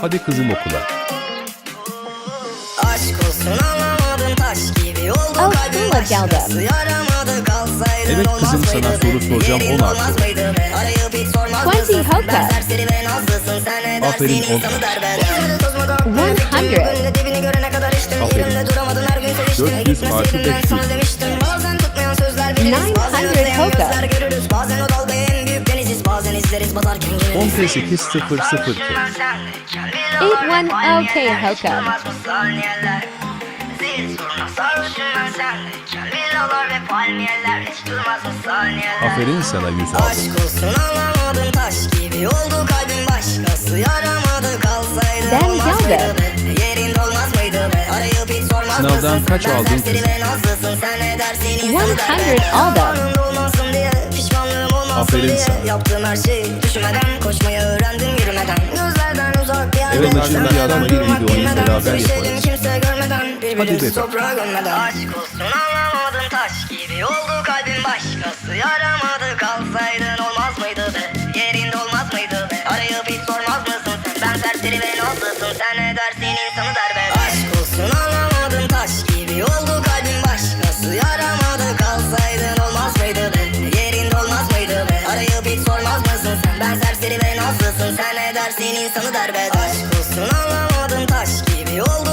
Hadi kızım okula. Aşk olsun anlamadım taş gibi oldu Oh, kalbim başkası yaramadı kalsaydın Evet kızım, sana soru soracağım, Yerin 16. olmaz mıydı be? Arayıp hiç sormaz 20 mısın? hookah. Ben serseri ve nazlısın sen ne dersin Aferin, on. insanı derbeder Gezmedi tozmadı aklına 100. fikrim Gönlünde dibini görene kadar içtim Aferin. Yerimde duramadın her gün seviştim 400 Gitmeseydin artı ben 500. sana demiştim Bazen tutmayan sözler biliriz Bazen 900 özleyen izleriz batarken geliriz 18002. 81 OK Hoka. Aferin sana 106. Aşk olsun anlamadım taş gibi oldu kalbim başkası yaramadı kalsaydı Ben olmaz mıydı be? Yerinde olmaz mıydı be? Arayıp hiç sormaz Sınavdan mısın? kaç aldın insanı 100 derbe aldım. Aferin sana. Yaptığım her şeyi düşünmeden koşmayı öğrendim yürümeden. Gözlerden uzak bir yerde Evet, şimdi yazmayı durmak videoyu bilmeden, beraber yaparız. kimse görmeden birbirimizi toprağa gömmeden. Aşk olsun anlamadım taş gibi oldu kalbim. Başkası yaramadı kalsaydın olmaz mıydı be? Yerinde olmaz mıydı be? Arayıp hiç sormaz mısın sen? Ben serseri ve nazlısın. Sen ne dersin insanı der senin insanı derbeder Aşk olsun anlamadın taş gibi oldu